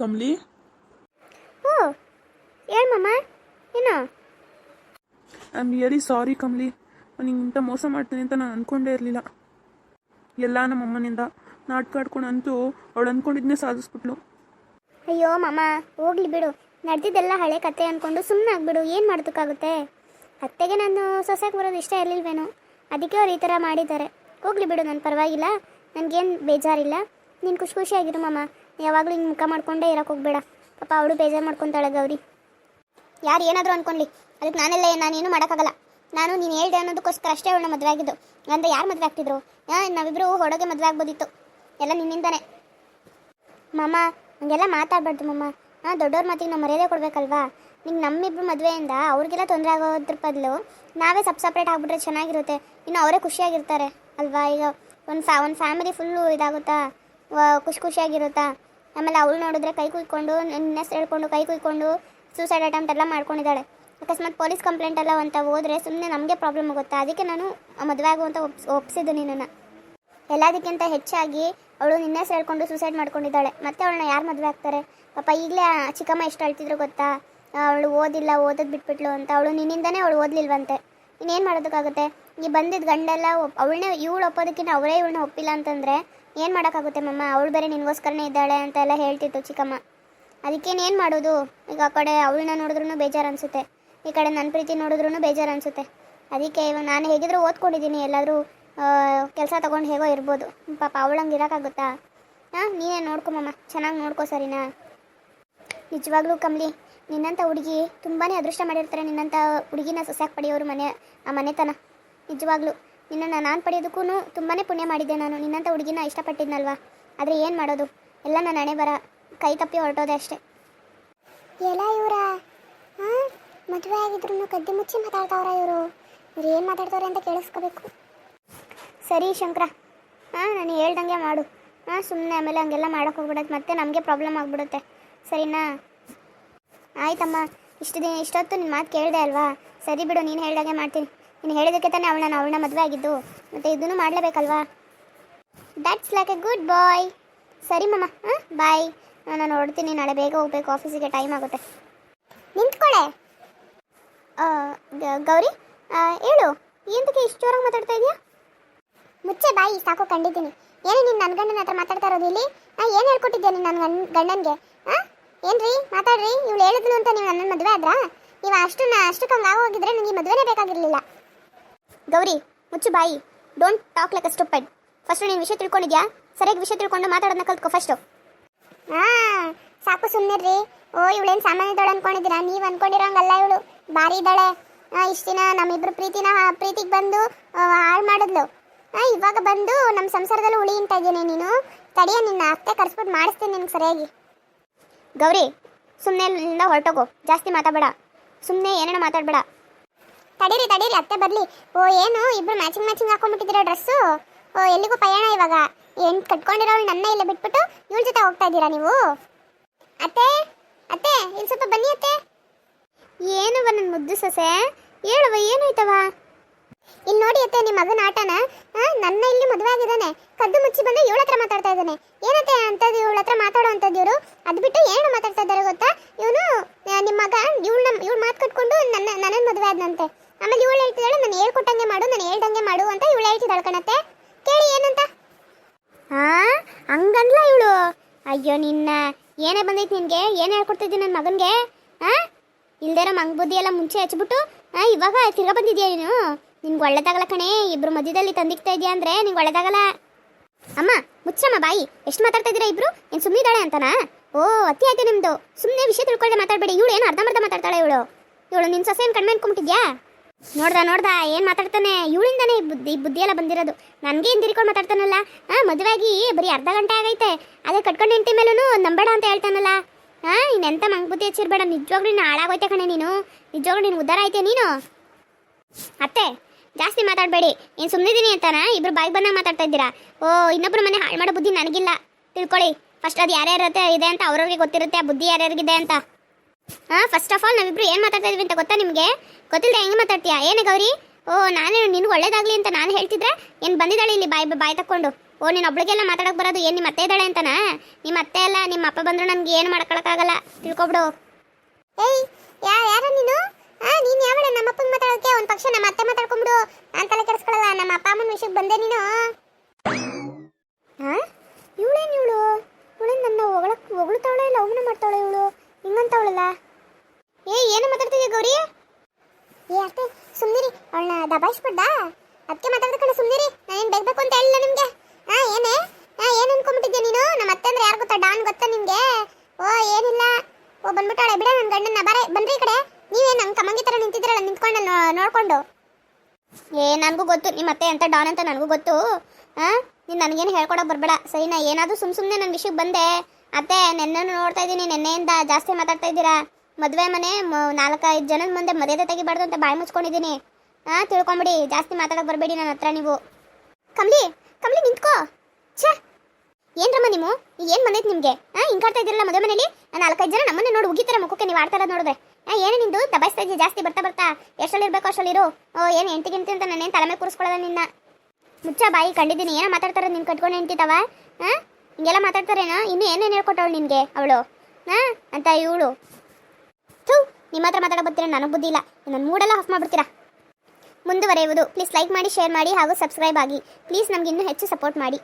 ಕಮ್ಲಿ? ಓ ಮಮ್ಮ ಏನು? I am really sorry Kamali. ನಿಂಗೆ ಇಂಥ ಮೋಸ ಮಾಡ್ತೀನಿ ಅಂತ ನಾನು ಅಂದ್ಕೊಂಡೇ ಇರಲಿಲ್ಲ. ಎಲ್ಲ ನಮ್ಮ ಅಮ್ಮನಿಂದ. ನಾಟಕ ಆಡ್ಕೊಂಡು ಅಂತೂ ಅವಳು ಅಂದ್ಕೊಂಡಿದ್ನೇ ಸಾಧಿಸ್ಬಿಟ್ಲು. ಅಯ್ಯೋ ಮಮ್ಮ ಹೋಗ್ಲಿ ಬಿಡು. ನಡೆದಿದ್ದೆಲ್ಲ ಹಳೆ ಕತೆ ಅಂದ್ಕೊಂಡು ಸುಮ್ಮನೆ ಆಗ್ಬಿಡು. ಏನು ಮಾಡೋದಕ್ಕಾಗುತ್ತೆ ಅತ್ತೆಗೆ ನಾನು ಸೊಸೆಗೆ ಬರೋದು ಇಷ್ಟ ಇರಲಿಲ್ವೇನೋ? ಅದಕ್ಕೆ ಅವ್ರು ಈ ಥರ ಮಾಡಿದ್ದಾರೆ. ಹೋಗ್ಲಿ ಬಿಡು ನಾನು ಪರವಾಗಿಲ್ಲ. ನನಗೇನು ಬೇಜಾರಿಲ್ಲ. ನೀನು ಖುಷಿ ಖುಷಿಯಾಗಿರು ಮಮ್ಮ ಯಾವಾಗಲೂ ಹಿಂಗೆ ಮುಖ ಮಾಡ್ಕೊಂಡೇ ಇರೋಕೆ ಹೋಗ್ಬೇಡ. ಪಾಪ ಅವಳು ಬೇಜಾರು ಮಾಡ್ಕೊತಾಳೆ ಗೌರಿ. ಯಾರು ಏನಾದರೂ ಅನ್ಕೊಳ್ಳಿ ಅದಕ್ಕೆ ನಾನೆಲ್ಲ ನಾನೇನು ಮಾಡೋಕ್ಕಾಗಲ್ಲ. ನಾನು ನೀನು ಹೇಳ್ದೆ ಅನ್ನೋದಕ್ಕೋಸ್ಕರ ಅಷ್ಟೇ ಅವಳನ್ನ ಮದುವೆ ಆಗಿದ್ದು. ಅಂತ ಯಾರು ಮದುವೆ ಆಗ್ತಿದ್ರು? ನಾವಿಬ್ಬರು ಹೊಡಗೆ ಮದುವೆ ಆಗ್ಬೋದಿತ್ತು. ಎಲ್ಲ ನಿನ್ನಿಂದಾನೆ. ಮಮ್ಮ ಹಂಗೆಲ್ಲ ಮಾತಾಡ್ಬಾರ್ದು ಮಮ್ಮ ಹಾಂ ದೊಡ್ಡವ್ರ ಮಾತಿಗೆ ನಾವು ಮರ್ಯಾದೆ ಕೊಡಬೇಕಲ್ವಾ? ನಿಂಗೆ ನಮ್ಮಿಬ್ರು ಮದುವೆಯಿಂದ ಅವ್ರಿಗೆಲ್ಲ ತೊಂದರೆ ಆಗೋದ್ರ ಬದಲು ನಾವೇ ಸಪ್ ಸಪ್ರೇಟ್ ಆಗಿಬಿಟ್ರೆ ಚೆನ್ನಾಗಿರುತ್ತೆ. ಇನ್ನು ಅವರೇ ಖುಷಿಯಾಗಿರ್ತಾರೆ. ಅಲ್ವಾ ಈಗ ಒಂದು ಫ್ಯಾ ಒಂದು ಫ್ಯಾಮಿಲಿ ಫುಲ್ಲು ಇದಾಗುತ್ತಾ? ಖುಷಿ ಖುಷಿಯಾಗಿರುತ್ತಾ? ಆಮೇಲೆ ಅವಳು ನೋಡಿದ್ರೆ ಕೈ ಕುಯ್ಕೊಂಡು, ನಿನ್ನ ಹೆಸರು ಹೇಳ್ಕೊಂಡು ಕೈ ಕುಯ್ಕೊಂಡು ಸೂಸೈಡ್ ಅಟೆಂಪ್ಟ್ ಎಲ್ಲ ಮಾಡ್ಕೊಂಡಿದ್ದಾಳೆ. ಅಕಸ್ಮಾತ್ ಪೊಲೀಸ್ ಕಂಪ್ಲೇಂಟ್ ಎಲ್ಲ ಅಂತ ಹೋದ್ರೆ ಸುಮ್ಮನೆ ನಮಗೆ ಪ್ರಾಬ್ಲಮ್ ಆಗುತ್ತೆ. ಅದಕ್ಕೆ ನಾನು ಮದುವೆ ಆಗುವಂತ ಒಪ್ಸ್, ಒಪ್ಸಿದ್ದು ನಿನ್ನನ್ನು. ಎಲ್ಲದಕ್ಕಿಂತ ಹೆಚ್ಚಾಗಿ ಅವಳು ನಿನ್ನೆ ಸೇರ್ಕೊಂಡು ಸೂಸೈಡ್ ಮಾಡ್ಕೊಂಡಿದ್ದಾಳೆ. ಮತ್ತೆ ಅವಳನ್ನ ಯಾರು ಮದುವೆ ಆಗ್ತಾರೆ? ಪಾಪ ಈಗಲೇ ಚಿಕ್ಕಮ್ಮ ಎಷ್ಟು ಅಳ್ತಿದ್ರು ಗೊತ್ತಾ? ಅವಳು ಓದಿಲ್ಲ, ಓದೋದು ಬಿಟ್ಬಿಟ್ಲು ಅಂತ. ಅವಳು ನಿನ್ನಿಂದನೇ ಅವಳು ಓದ್ಲಿಲ್ವಂತೆ. ಇನ್ನೇನು ಮಾಡೋದಕ್ಕಾಗುತ್ತೆ? ಈ ಬಂದಿದ್ದ ಗಂಡೆಲ್ಲ ಅವಳನ್ನೇ ಇವಳು ಒಪ್ಪೋದಕ್ಕಿಂತ ಅವರೇ ಇವಳನ್ನ ಒಪ್ಪಿಲ್ಲ ಅಂತಂದರೆ ಏನು ಮಾಡೋಕ್ಕಾಗುತ್ತೆ ಮಮ್ಮ ಅವಳು ಬೇರೆ ನಿನಗೋಸ್ಕರನೇ ಇದ್ದಾಳೆ ಅಂತ ಎಲ್ಲ ಹೇಳ್ತಿತ್ತು ಚಿಕ್ಕಮ್ಮ. ಅದಕ್ಕೇನು ಮಾಡೋದು? ಈಗ ಆ ಕಡೆ ಅವಳನ್ನ ನೋಡಿದ್ರೂ ಬೇಜಾರು ಅನಿಸುತ್ತೆ. ಈ ಕಡೆ ನನ್ನ ಪ್ರೀತಿ ನೋಡಿದ್ರೂ ಬೇಜಾರು ಅನಿಸುತ್ತೆ. ಅದಕ್ಕೆ ಇವಾಗ ನಾನು ಹೇಗಿದ್ರೂ ಓದ್ಕೊಂಡಿದ್ದೀನಿ, ಎಲ್ಲಾದರೂ ಕೆಲಸ ತೊಗೊಂಡು ಹೇಗೋ ಇರ್ಬೋದು. ಪಾಪ ಅವಳಂಗೆ ಇರೋಕ್ಕಾಗುತ್ತಾ? ಹಾಂ ನೀನೇ ನೋಡ್ಕೊಮಮ್ಮ ಚೆನ್ನಾಗಿ ನೋಡ್ಕೋ ಸರಿನಾ? ನಿಜವಾಗ್ಲೂ ಕಮ್ಲಿ ನಿನ್ನಂಥ ಹುಡುಗಿ ತುಂಬಾ ಅದೃಷ್ಟ ಮಾಡಿರ್ತಾರೆ ನಿನ್ನಂಥ ಹುಡುಗಿನ ಸೊಸೆಯಾಗಿ ಪಡೆಯೋರು ಮನೆ, ಆ ಮನೆತನ. ನಿಜವಾಗ್ಲೂ. ನಿನ್ನನ್ನು ನಾನು ಪಡೆಯೋದಕ್ಕೂ ತುಂಬಾ ಪುಣ್ಯ ಮಾಡಿದ್ದೆ ನಾನು. ನಿನ್ನಂಥ ಹುಡುಗಿನ ಇಷ್ಟಪಟ್ಟಿದ್ನಲ್ವಾ? ಆದರೆ ಏನು ಮಾಡೋದು? ಎಲ್ಲ ನನ್ನ ಹಣೆ ಬರ ಕೈ ತಪ್ಪಿ ಹೊರಟೋದೆ ಅಷ್ಟೇ. ಎಲ್ಲ ಇವರ? ಹಾಂ ಮದುವೆ ಆಗಿದ್ರು ಕದ್ದಿ ಮುಚ್ಚಿ ಮಾತಾಡ್ತಾವ್ರ ಇವರು? ಇವ್ರು ಏನು ಮಾತಾಡ್ತಾವ್ರೆ ಅಂತ ಕೇಳಿಸ್ಕೋಬೇಕು. ಸರಿ ಶಂಕರ. ಹಾಂ ನಾನು ಹೇಳ್ದಂಗೆ ಮಾಡು. ಹಾಂ ಸುಮ್ಮನೆ ಆಮೇಲೆ ಹಂಗೆಲ್ಲ ಮಾಡೋಕೆ ಹೋಗ್ಬಿಡತ್ತೆ. ಮತ್ತೆ ನಮಗೆ ಪ್ರಾಬ್ಲಮ್ ಆಗಿಬಿಡುತ್ತೆ. ಸರಿನಾ? ಆಯ್ತಮ್ಮ. ಇಷ್ಟು ದಿನ ಇಷ್ಟೊತ್ತು ನಿನ್ನ ಮಾತು ಕೇಳಿದೆ ಅಲ್ವಾ? ಸರಿ ಬಿಡು ನೀನು ಹೇಳ್ದಾಗೆ ಮಾಡ್ತೀನಿ. ನೀನು ಹೇಳಿದಕ್ಕೆ ತಾನೇ ಅವಳನ್ನ ನಾನು ಅವಳನ್ನ ಮದುವೆ ಆಗಿದ್ದು. ಮತ್ತು ಇದನ್ನು ಮಾಡಲೇಬೇಕಲ್ವಾ? That's like a good boy ಸರಿ ಮಮ್ಮ ಹಾಂ? ಬಾಯ್ ನಾನು ನೋಡ್ತೀನಿ ನಾಳೆ ಬೇಗ ಹೋಗ್ಬೇಕು. ಆಫೀಸಿಗೆ ಟೈಮ್ ಆಗುತ್ತೆ. ನಿಂತ್ಕೊಳ್ಳೆ ಗೌರಿ ಹೇಳು. ಏನಕ್ಕೆ ಇಷ್ಟು ಜೋರಾಗಿ ಮಾತಾಡ್ತಾ ಇದೆಯಾ? ಮುಚ್ಚೆ ಬಾಯಿ, ಸಾಕು, ಕಂಡಿದ್ದೀನಿ. ಏನೇ ನೀನು ನನ್ನ ಗಂಡನ ಹತ್ರ ಮಾತಾಡ್ತಾ ಇರೋದು ಇಲ್ಲಿ? ಏನು ಹೇಳ್ಕೊಟ್ಟಿದ್ದೆ ನೀನು ನನ್ನ ಗಂಡ, ಗಂಡನಿಗೆ? ಹಾಂ? ಏನ್ರಿ? ಮಾತಾಡ್ರಿ. ಇವಳು ಹೇಳಿದ್ಲು ಅಂತ ನೀವು ನನ್ನ ಮದುವೆ ಆದ್ರಾ? ನೀವು ಅಷ್ಟು ನಾ ಅಷ್ಟು ಆಗೋಗಿದ್ರೆ ನನಗೆ ಮದುವೆನೇ ಬೇಕಾಗಿರಲಿಲ್ಲ. ಗೌರಿ ಮುಚ್ಚು ಬಾಯಿ don't talk like a stupid first ನೀನು ವಿಷಯ ತಿಳ್ಕೊಂಡಿದ್ಯಾ? ಸರಿಯಾಗಿ ವಿಷಯ ತಿಳ್ಕೊಂಡು ಮಾತಾಡೋದನ್ನ ಕಲ್ತ್ಕೊ ಫಸ್ಟು ಹಾಂ, ಸಾಕು ಸುಮ್ಮನಿರ್ರಿ ಓ, ಇವಳೇನು ಸಾಮಾನ್ಯದವಳು ಅನ್ಕೊಂಡಿದ್ದೀರಾ? ನೀವು ಅನ್ಕೊಂಡಿರೋಂಗಲ್ಲ ಇವಳು. ಭಾರಿ ಇದ್ದಾಳೆ. ಇಷ್ಟು ದಿನ ನಮ್ಮಿಬ್ರು ಪ್ರೀತಿನ, ಪ್ರೀತಿಗೆ ಬಂದು ಹಾಳು ಮಾಡಿದ್ಲು. ಇವಾಗ ಬಂದು ನಮ್ಮ ಸಂಸಾರದಲ್ಲಿ ಉಳಿ ಅಂತ ಇದ್ದೀನಿ ನೀನು? ತಡಿಯ, ನಿನ್ನ ಅತ್ತೆ ಕರ್ಸ್ಬಿಟ್ಟು ಮಾಡಿಸ್ತೀನಿ ನಿನಗೆ ಸರಿಯಾಗಿ. ಗೌರಿ ಸುಮ್ಮನೆ ಇಲ್ಲಿಂದ ಹೊರಟೋಗು. ಜಾಸ್ತಿ ಮಾತಾಡಬೇಡ. ಸುಮ್ಮನೆ ಏನೇನೋ ಮಾತಾಡಬೇಡ. ತಡೀರಿ ತಡೀರಿ, ಅತ್ತೆ ಬರಲಿ. ಓ, ಏನು, ಇಬ್ರು ಮ್ಯಾಚಿಂಗ್ ಮ್ಯಾಚಿಂಗ್ ಹಾಕೊಂಡ್ಬಿಟ್ಟಿದ್ದೀರಾ ಡ್ರೆಸ್ಸು ಓ, ಎಲ್ಲಿಗೂ ಪಯಣ ಇವಾಗ. ಏನು ಕಟ್ಕೊಂಡಿರೋಳು ನನ್ನ ಇಲ್ಲೇ ಬಿಟ್ಬಿಟ್ಟು ಇವಳ ಜೊತೆ ಹೋಗ್ತಾ ಇದ್ದೀರಾ ನೀವು? ಅತ್ತೆ ಅತ್ತೆ ಇಲ್ಲಿ ಸ್ವಲ್ಪ ಬನ್ನಿ ಅತ್ತೆ. ಏನವ ನನ್ನ ಮುದ್ದು ಸೊಸೆ? ಹೇಳುವ ಏನಾಯ್ತವ? ಇಲ್ಲಿ ನೋಡಿ ಅತ್ತೆ ನಿಮ್ಮ ಮಗನ ಆಟನ. ನನ್ನ ಇಲ್ಲಿ ಮದುವೆ ಆಗಿದ್ದಾನೆ. ಕದ್ದು ಮುಚ್ಚಿ ಬಂದು ಇವಳ ಹತ್ರ ಮಾತಾಡ್ತಾ ಇದ್ದಾನೆ. ಏನಂತೆ ಅಂತದ್ದು ಇವಳ ಹತ್ರ ಮಾತಾಡೋ ಇವರು? ಅದು ಬಿಟ್ಟು ಏನು ಮಾತಾಡ್ತಾ ಇದ್ದಾರೆ ಗೊತ್ತಾ? ಇವನು ನಿಮ್ಮ ಮಗ ಇವಳನ್ನ ಇವಳು ಮಾತು ಕಟ್ಕೊಂಡು ನನ್ನ ನನ್ನ ಮದುವೆ ಆದನಂತೆ. ಆಮೇಲೆ ಇವಳು ಹೇಳ್ತಿದ್ದಾಳೆ ನಾನು ಹೇಳ್ಕೊಟ್ಟಂಗೆ ಮಾಡು ನಾನು ಹೇಳ್ದಂಗೆ ಮಾಡು ಅಂತ ಇವಳು ಹೇಳ್ತಿದ್ದಾಳೆ ಕಣತ್ತೆ. ಕೇಳಿ ಏನಂತ? ಹಾ ಹಂಗನ್ಲ ಇವಳು. ಅಯ್ಯೋ ನಿನ್ನ ಏನೇ ಬಂದೈತಿ ನಿನಗೆ? ಏನು ಹೇಳ್ಕೊಡ್ತಿದ್ದೀನಿ ನನ್ನ ಮಗನಿಗೆ? ಹಾ ಇಲ್ದಿರೋ ಮಂಗ್ ಬುದ್ಧಿ ಎಲ್ಲ ಮುಂಚೆ ಹಚ್ಬಿಟ್ಟು ಆ, ಇವಾಗ ತಿರ್ಗಾ ಬಂದಿದ್ಯಾ ನೀನು? ನಿನ್ಗೆ ಒಳ್ಳೇದಾಗಲ್ಲ ಕಣೆ, ಇಬ್ರು ಮಧ್ಯದಲ್ಲಿ ತಂದಿಕ್ತಾ ಇದೆಯಾ ಅಂದ್ರೆ ನಿಂಗೆ ಒಳ್ಳೆದಾಗಲ್ಲ. ಅಮ್ಮ, ಮುಚ್ಚಮ್ಮ, ಬಾಯಿ, ಎಷ್ಟು ಮಾತಾಡ್ತಾ ಇದ್ದೀರಾ ಇಬ್ರು? ಏನು ಸುಮ್ಮನಿದ್ದಾಳೆ ಅಂತನಾ? ಓ, ಅತಿ ಆಯ್ತು ನಿಮ್ದು. ಸುಮ್ಮನೆ ವಿಷಯ ತಿಳ್ಕೊಳ್ಳೆ ಮಾತಾಡಬೇಡಿ. ಇವಳು ಏನು ಅರ್ಧಂಬರ್ಧ ಮಾತಾಡ್ತಾಳೆ ಇವಳು? ಇವಳು ನಿನ್ನ ಸೊಸೆ ಏನು ಕಡಿಮೆ ಅನ್ಕೊಂಬಿಟ್ಟಿದ್ಯಾ ನೋಡ್ದಾ, ನೋಡ್ದ, ಏನು ಮಾತಾಡ್ತಾನೆ? ಇವಳಿಂದಾನೇ ಈ ಬುದ್ಧಿ ಬುದ್ಧಿ ಎಲ್ಲ ಬಂದಿರೋದು. ನನಗೆ ಹಿಂದಿರ್ಕೊಂಡು ಮಾತಾಡ್ತಾನಲ್ಲ? ಹಾಂ ಮದುವೆಯಾಗಿ ಬರೀ ಅರ್ಧ ಗಂಟೆ ಆಗೈತೆ. ಅದೇ ಕಟ್ಕೊಂಡು ಹೆಂಡತಿ ಮೇಲೂ ನಂಬೇಡ ಅಂತ ಹೇಳ್ತಾನಲ್ಲ? ಹಾಂ ಇನ್ನೆಂಥ ಮಂಗ್ ಬುದ್ಧಿ ಹಚ್ಚಿರ್ಬೇಡ. ನಿಜವಾಗ್ಲೂ ನೀನು ಹಾಳಾಗೋಯ್ತೆ ಕಣೆ ನೀನು. ನಿಜವಾಗ್ಲೂ ನೀನು ಉದ್ದಾರ ಐತೆ ನೀನು? ಅತ್ತೆ ಜಾಸ್ತಿ ಮಾತಾಡಬೇಡಿ. ಏನು ಸುಮ್ಮನಿದ್ದೀನಿ ಅಂತಾನ? ಇಬ್ರು ಬಾಯಿಗೆ ಬಂದಾಗ ಮಾತಾಡ್ತಾ ಇದ್ದೀರಾ? ಓ ಇನ್ನೊಬ್ಬರು ಮನೆ ಹಾಳು ಮಾಡೋ ಬುದ್ಧಿ ನನಗಿಲ್ಲ. ತಿಳ್ಕೊಳ್ಳಿ. ಫಸ್ಟ್ ಅದು ಯಾರ್ಯಾರತ್ತೆ ಇದೆ ಅಂತ ಅವ್ರವ್ರಿಗೆ ಗೊತ್ತಿರುತ್ತೆ, ಆ ಬುದ್ಧಿ ಯಾರ್ಯಾರಿಗಿದೆ ಅಂತ. ಹಾಂ ಫಸ್ಟ್ ಆಫ್ ಆಲ್ ನಾವಿಬ್ರು ಏನು ಮಾತಾಡ್ತಾ ಇದ್ವಿ ಅಂತ ಗೊತ್ತಾ ನಿಮಗೆ? ಗೊತ್ತಿಲ್ಲ ಹೆಂಗೆ ಮಾತಾಡ್ತೀಯಾ? ಏನೇ ಗೌರಿ? ಓ, ನಾನೇ ನಿನ್ಗೆ ಒಳ್ಳೇದಾಗಲಿ ಅಂತ ನಾನು ಹೇಳ್ತಿದ್ರೆ ಏನು ಬಂದಿದ್ದಾಳೆ ಇಲ್ಲಿ ಬಾಯಿ ಬಾಯಿ ತಕ್ಕೊಂಡು? ಓ, ನೀನು ಒಬ್ಳಿಗೆಲ್ಲ ಮಾತಾಡಕ್ಕೆ ಬರೋದು ಏನು ನಿಮ್ಮ ಅತ್ತೆ ಇದ್ದಾಳೆ ಅಂತಾನೆ? ನಿಮ್ಮ ಅತ್ತೆ ಅಲ್ಲ ನಿಮ್ಮ ಅಪ್ಪ ಬಂದರೂ ನಮಗೆ ಏನು ಮಾಡ್ಕೊಳಕ್ಕಾಗಲ್ಲ ತಿಳ್ಕೊಬಿಡು. ಏಯ್ ಯಾ ಯಾರ ನೀನು ಆ ನೀನು ಯಾವಳ ನಮ್ಮ ಅಪ್ಪನ ಮಾತಾಡೋಕೆ ಒಂದು ಪಕ್ಷ ನಮ್ಮ ಅಂತಲ್ಲ ಕೆಡಿಸ್ಕೊಳ್ಳಲ್ಲ ನಮ್ಮ ಅಪ್ಪ ಅಮ್ಮನ ವಿಷಯಕ್ಕೆ ಬಂದೆ ನೀನು. ಇವಳೇನು ಇವಳು? ಇವಳು ನನ್ನ ಹೊಗಳಕ್ ಹೊಗಳ್ತಾವಳೆ ಇಲ್ಲ ಅವಮಾನ ಮಾಡ್ತಾವಳೆ ಇವಳು? ಹಿಂಗಂತವಳಲ್ಲ? ಏ, ಏನು ಮಾತಾಡ್ತಿದ್ಯಾ ಗೌರಿ? ಏ, ಅತ್ತೆ ಸುಮ್ಮನಿರಿ ಅವಳನ್ನ ದಬಾಯಿಸ್ಬಿಡ್ದ? ಅದಕ್ಕೆ ಕಡೆ ಸುಮ್ಮನಿರಿ ನಾನೇನು ಬೇಕು ಅಂತ ಹೇಳಿಲ್ಲ ನಿಮಗೆ? ಹಾಂ ಏನೇ? ಹಾ ಏನು ಅನ್ಕೊಂಬಿಟ್ಟಿದ್ಯಾ ನೀನು? ನಮ್ಮ ಅತ್ತೆ ಅಂದ್ರೆ ಯಾರು ಗೊತ್ತಾ, ಡಾನ್ ಗೊತ್ತಾ ನಿಮಗೆ ಓ, ಏನಿಲ್ಲ. ಓ, ಬಂದ್ಬಿಟ್ಟಾಳೆ, ಬಿಡ ನನ್ನ ಗಂಡನ್ನ ಬಾರೆ ಬನ್ರಿ ಈ ಕಡೆ. ನೀವೇನು ಹಂಗೆ ಕಮ್ಮಂಗಿ ಥರ ನಿಂತಿದ್ರಲ್ಲ ನಿಂತ್ಕೊಂಡು ನೋಡ್ಕೊಂಡು. ಏ, ನನಗೂ ಗೊತ್ತು. ನಿಮ್ಮ ಅತ್ತೆ ಅಂತ, ಡಾನ್ ಅಂತ ನನಗೂ ಗೊತ್ತು. ಹಾಂ ನೀನು ನನಗೇನು ಹೇಳ್ಕೊಡೋಕೆ ಬರಬೇಡ. ಸರಿನಾ? ಏನಾದರೂ ಸುಮ್ಮ ಸುಮ್ಮನೆ ನನ್ನ ವಿಷಯಕ್ಕೆ ಬಂದೆ. ಅತ್ತೆ, ನೆನ್ನೆ ನೋಡ್ತಾ ಇದ್ದೀನಿ. ನೆನ್ನೆಯಿಂದ ಜಾಸ್ತಿ ಮಾತಾಡ್ತಾ ಇದ್ದೀರಾ? ಮದುವೆ ಮನೆ ನಾಲ್ಕೈದು ಜನದ ಮುಂದೆ ಮರ್ಯಾದೆ ತೆಗಿಬಾರ್ದು ಅಂತ ಬಾಯಿ ಮುಚ್ಕೊಂಡಿದ್ದೀನಿ. ಹಾಂ ತಿಳ್ಕೊಂಬಿಡಿ. ಜಾಸ್ತಿ ಮಾತಾಡೋಕೆ ಬರಬೇಡಿ ನನ್ನ ಹತ್ರ ನೀವು. ಕಮ್ಲಿ ಕಮ್ಲಿ ನಿಂತ್ಕೋ. ಛೇ! ಏನ್ರಮ್ಮ ನೀವು? ಏನು ಬಂದೈತೆ ನಿಮಗೆ? ಹಾಂ ಹಿಂಗೆ ಕಾಡ್ತಾ ಇದ್ದೀರಲ್ಲ ಮದುವೆ ಮನೇಲಿ? ನಾಲ್ಕೈದು ಜನ ನಮ್ಮನ್ನೇ ನೋಡಿ ಉಗಿತಾರೆ ಮುಖಕ್ಕೆ ನೀವು ಆಡ್ತಾ ನೋಡಿದ್ರೆ. ಹಾಂ ಏನು ನಿಂದು? ದಬಾಯಿಸ್ತಾ ಜಾಸ್ತಿ ಇರಬೇಕು ಓ, ಏನು ಎಂಟಿ ಗಿಂತಿ ಅಂತ ನಾನೇನು ತಲೆ ಮೇಲೆ ಕೂರಿಸ್ಕೊಳ್ಳೋದ ನಿನ್ನ? ಮುಚ್ಚ ಬಾಯಿ, ಕಂಡಿದ್ದೀನಿ. ಏನೋ ಮಾತಾಡ್ತಾರೆ ನಿನ್ ಕಟ್ಕೊಂಡು ಹೆಂಡ್ತಿತವ ಹಾಂ? ಹಿಂಗೆಲ್ಲ ಮಾತಾಡ್ತಾರೇನೋ? ಇನ್ನು ಏನೇನು ಹೇಳ್ಕೊಟ್ಟವಳು ನಿನಗೆ ಅವಳು? ಹಾಂ? ಅಂತ ಇವಳು. ಥೂ ನಿಮ್ಮ ಹತ್ರ ಮಾತಾಡೋ ಬರ್ತೀರ ನನಗೆ ಬುದ್ಧಿ ಇಲ್ಲ. ನನ್ನ ಮೂಡೆಲ್ಲ ಆಫ್ ಮಾಡ್ಬಿಡ್ತೀರಾ? ಮುಂದುವರೆಯುವುದು. ಪ್ಲೀಸ್ ಲೈಕ್ ಮಾಡಿ ಶೇರ್ ಮಾಡಿ ಹಾಗೂ ಸಬ್ಸ್ಕ್ರೈಬ್ ಆಗಿ. ಪ್ಲೀಸ್ ನಮ್ಗೆ ಇನ್ನೂ ಹೆಚ್ಚು ಸಪೋರ್ಟ್ ಮಾಡಿ.